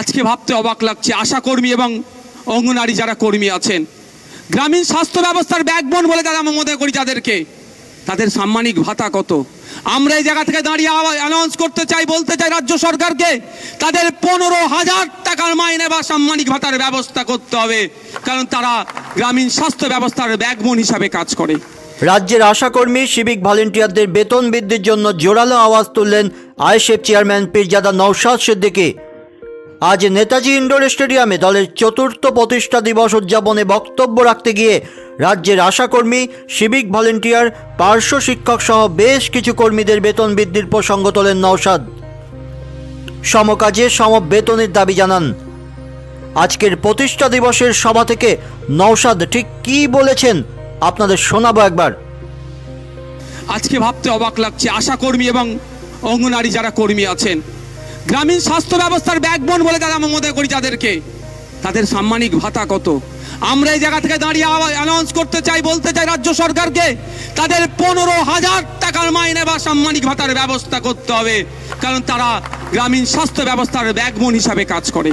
আজকে ভাবতে অবাক লাগছে। আশাকর্মী এবং অঙ্গনারী যারা কর্মী আছেন। গ্রামীণ স্বাস্থ্য ব্যবস্থার ব্যাকবোন বলে আমরা মনে করি যাদেরকে তাদের সাম্মানিক ভাতা কত? আমরা এই জায়গা থেকে দাঁড়িয়ে অ্যানাউন্স করতে চাই, বলতে চাই রাজ্য সরকারকে, তাদের পনেরো হাজার টাকার মাইনে বা সাম্মানিক ভাতার ব্যবস্থা করতে হবে। কারণ তারা গ্রামীণ স্বাস্থ্য ব্যবস্থার ব্যাকবোন হিসাবে কাজ করে। রাজ্যের আশাকর্মী সিভিক ভলেন্টিয়ারদের বেতন বৃদ্ধির জন্য জোরালো আওয়াজ তুললেন আইএসএফ চেয়ারম্যান পীরজাদা নৌশাদ সিদ্দিকী। আজ নেতাজি ইন্ডোর স্টেডিয়ামে দলের চতুর্থ প্রতিষ্ঠা দিবস উদযাপনে বক্তব্য রাখতে গিয়ে রাজ্যের আশাকর্মী, সিভিক ভলেন্টিয়ার, পার্শ্ব শিক্ষক সহ বেশ কিছু কর্মীদের বেতন বৃদ্ধির প্রসঙ্গ তোলেন নৌশাদ সমকাজে সম বেতনের দাবি জানান, আজকের প্রতিষ্ঠা দিবসের সভা থেকে নৌশাদ ঠিক কী বলেছেন আপনাদের শোনাবো একবার। আজকে ভাবতে অবাক লাগছে আশাকর্মী এবং অঙ্গনারী যারা কর্মী আছেন। গ্রামীণ স্বাস্থ্য ব্যবস্থার ব্যাকবোন বলে তারা মনে করি যাদেরকে। তাদের সাম্মানিক ভাতা কত? আমরা এই জায়গা থেকে দাঁড়িয়ে অ্যানাউন্স করতে চাই, বলতে চাই রাজ্য সরকারকে, তাদের পনেরো হাজার টাকার মাইনে বা সাম্মানিক ভাতার ব্যবস্থা করতে হবে। কারণ তারা গ্রামীণ স্বাস্থ্য ব্যবস্থার ব্যাকবোন হিসাবে কাজ করে।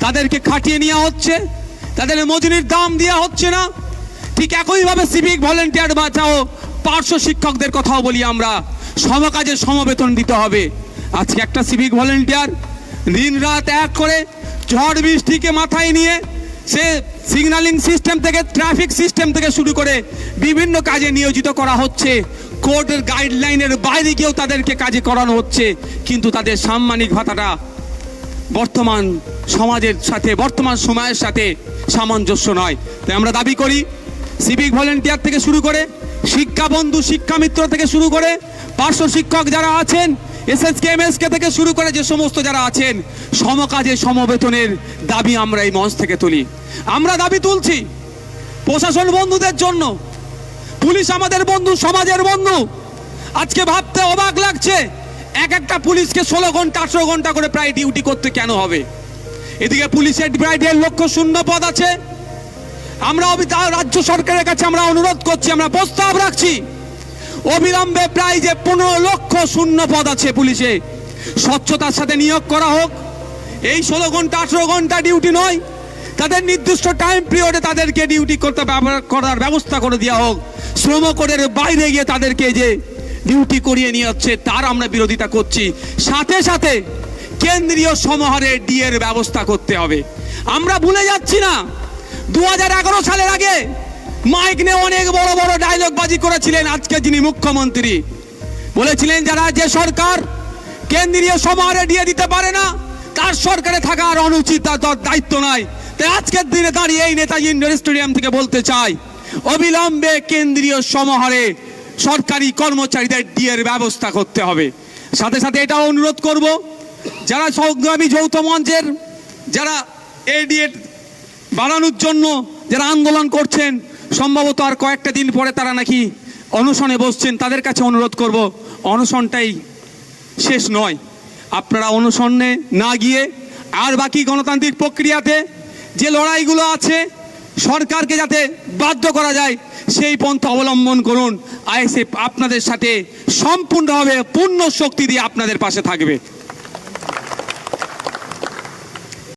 তাদেরকে খাটিয়ে নেওয়া হচ্ছে, তাদের মজুরির দাম দেওয়া হচ্ছে না। ঠিক একইভাবে সিভিক ভলেন্টিয়ার বাঁচাও পার্শ্ব শিক্ষকদের কথাও বলি আমরা। সমকাজে সমবেতন দিতে হবে। আজকে একটা সিভিক ভলেন্টিয়ার দিন রাত এক করে ঝড় বৃষ্টিকে মাথায় নিয়ে সে সিগন্যালিং সিস্টেম থেকে ট্রাফিক সিস্টেম থেকে শুরু করে বিভিন্ন কাজে নিয়োজিত করা হচ্ছে। কোর্টের গাইডলাইনের বাইরে গিয়েও তাদেরকে কাজে করানো হচ্ছে। কিন্তু তাদের সাম্মানিক ভাতাটা বর্তমান সমাজের সাথে, বর্তমান সময়ের সাথে সামঞ্জস্য নয়। তাই আমরা দাবি করি সিভিক ভলেন্টিয়ার থেকে শুরু করে শিক্ষা বন্ধু, শিক্ষা মিত্র থেকে শুরু করে পার্শ্ব শিক্ষক যারা আছেন, এসএসকে, এমএসকে থেকে শুরু করে যে সমস্ত যারা আছেন, সমকাজে, সমবেতনের দাবি আমরা এই মঞ্চ থেকে তুলি। আমরা দাবি তুলছি প্রশাসন বন্ধুদের জন্য, পুলিশ আমাদের বন্ধু, সমাজের বন্ধু। আজকে ভাবতে অবাক লাগছে, এক একটা পুলিশকে ষোলো ঘণ্টা, আঠেরো ঘণ্টা করে প্রায় ডিউটি করতে কেন হবে? এদিকে পুলিশের প্রায় দেড় লক্ষ শূন্য পদ আছে আমরা রাজ্য সরকারের কাছে আমরা অনুরোধ করছি, আমরা প্রস্তাব রাখছি। অবিলম্বে প্রায় যে পনেরো লক্ষ শূন্য পদ আছে পুলিশে, স্বচ্ছতার সাথে নিয়োগ করা হোক। এই ষোলো ঘণ্টা, আঠেরো ঘণ্টা ডিউটি নয়, তাদের নির্দিষ্ট টাইম পিরিয়ডে তাদেরকে ডিউটি করতে করার ব্যবস্থা করে দেওয়া হোক। শ্রম কোডের বাইরে গিয়ে তাদেরকে যে ডিউটি করিয়ে নিয়ে হচ্ছে তার আমরা বিরোধিতা করছি। সাথে সাথে কেন্দ্রীয় সমাহারে ডিএর ব্যবস্থা করতে হবে। আমরা ভুলে যাচ্ছি না দু সালের আগে মাইক নিয়ে অনেক বড় বড় ডায়লগ বাজি করেছিলেন আজকে যিনি মুখ্যমন্ত্রী। বলেছিলেন যারা যে সরকার কেন্দ্রীয় সমাহারে দিয়ে দিতে পারে না, তার সরকারে থাকা আর অনুচিত তার দায়িত্ব নাই। তাই আজকের দিনে দাঁড়িয়ে এই নেতাজি ইন্ডোর স্টেডিয়াম থেকে বলতে চাই, অবিলম্বে কেন্দ্রীয় সমাহারে সরকারি কর্মচারীদের ডিএর ব্যবস্থা করতে হবে। সাথে সাথে এটাও অনুরোধ করব, যারা সংগ্রামী যৌথ মঞ্চের, যারা এডিএ বাড়ানোর জন্য যারা আন্দোলন করছেন, সম্ভবত আর কয়েকটা দিন পরে তারা নাকি অনশনে বসছেন, তাদের কাছে অনুরোধ করব, অনশনটাই শেষ নয়। আপনারা অনশনে না গিয়ে আর বাকি গণতান্ত্রিক প্রক্রিয়াতে যে লড়াইগুলো আছে, সরকারকে যাতে বাধ্য করা যায়, সেই পন্থা অবলম্বন করুন। আইএসএফ আপনাদের সাথে সম্পূর্ণভাবে পূর্ণ শক্তি দিয়ে আপনাদের পাশে থাকবে।